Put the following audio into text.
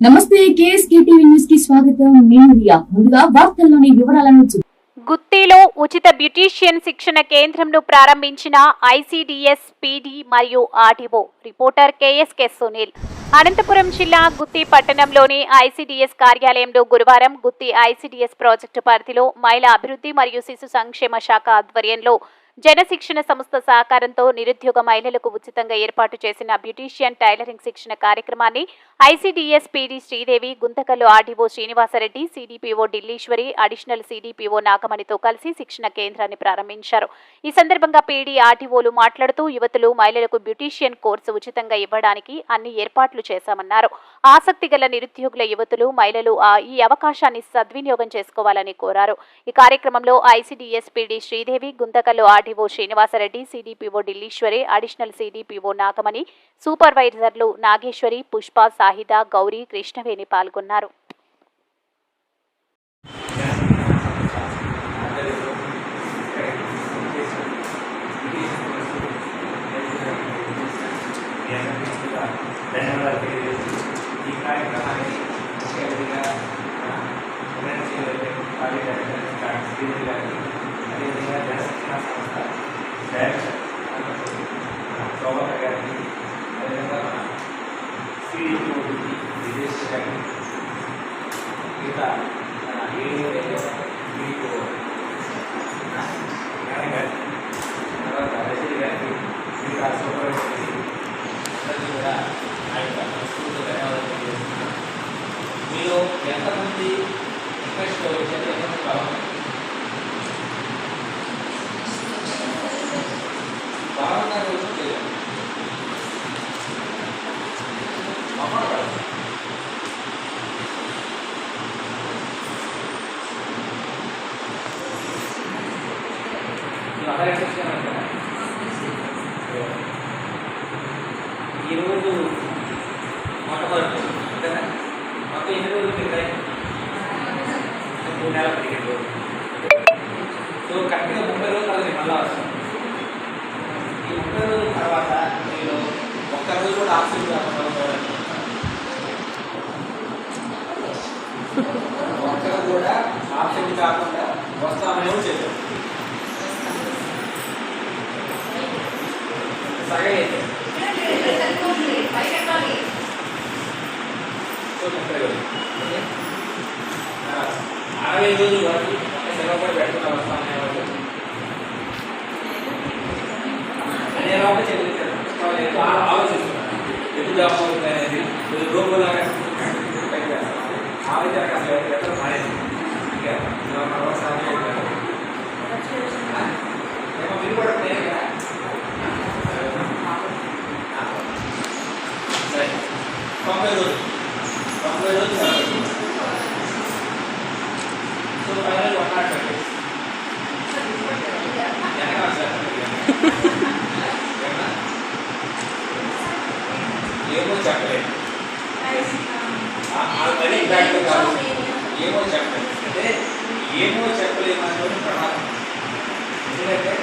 నమస్తే కేఎస్కేటీవీ న్యూస్కి స్వాగతం. నేను రియా. ముందుగా వార్తల్లోని వివరాలను చూ- గుత్తిలో ఉచిత బ్యూటీషియన్ శిక్షణ కేంద్రంను ప్రారంభించిన ఐసీడీఎస్ పిడి మరియు RTO reporter KSK Sunil. Anantapur జిల్లా గుత్తి పట్టణంలోని ఐసీడీఎస్ కార్యాలయంలో గురువారం గుత్తి ఐసీడీఎస్ ప్రాజెక్టు పరిధిలో మహిళా అభివృద్ధి మరియు శిశు సంక్షేమ శాఖ ఆధ్వర్యంలో జనశిక్షణ సంస్థ సహకారంతో నిరుద్యోగ మహిళలకు ఉచితంగా ఏర్పాటు చేసిన బ్యూటీషియన్ టైలరింగ్ శిక్షణ కార్యక్రమాన్ని ICDS PD Sridevi Guntakal RDO Srinivasareddy CDPO Dilleswari additional CDPO నాగమణితో కలిసి శిక్షణ కేంద్రాన్ని ప్రారంభించారు. ఈ సందర్భంగా పీడీ ఆర్డీఓలు మాట్లాడుతూ యువతులు మహిళలకు బ్యూటీషియన్ కోర్సు ఉచితంగా ఇవ్వడానికి అన్ని ఏర్పాట్లు చేశామన్నారు. ఆసక్తి గల నిరుద్యోగుల యువతులు మహిళలు ఆ ఈ అవకాశాన్ని సద్వినియోగం చేసుకోవాలని కోరారు. ఈ కార్యక్రమంలో ICDS PD Sridevi Guntakal RDO Srinivasareddy CDPO Dilleswari additional CDPO Nagamani సూపర్వైజర్లు Nageswari Pushpa Sahida Gauri Krishnaveni పాల్గొన్నారు. ధన్యవాదాలు. తెలియజేస్తూ ఈ కార్యక్రమాన్ని ముఖ్య అతిథిగా दिया गया है ఈరోజు మొట్టమొదటి అంతేనా మొత్తం ఎన్ని రోజులు తింటాయి? మూడు నెలల పదిహేను రోజులు సో కరెక్ట్గా ముప్పై రోజుల తర్వాత నేను మళ్ళా వస్తాను. ఈ ముప్పై రోజుల తర్వాత నేను ఒక్కరోజు కూడా ఆక్సిజన్ కాకుండా ఒక్కరు కూడా ఆప్షన్ కాకుండా వస్తామని కూడా చెప్పారు సగం అయితే సో ముప్పై రోజులు ఓకే? ఆ, అరవై రోజులు వరకు ఒక సెలవు కూడా పెట్టుకుని వస్తామనే వాళ్ళు అనే చెల్లించారు ఏమో చెప్పలేదు ఆ- ఆ మరీ exact గా కాదు ఏమో చెప్పలేదు అంటే ఏమో చెప్పలేము అనేది ప్రమాదం ఎందుకంటే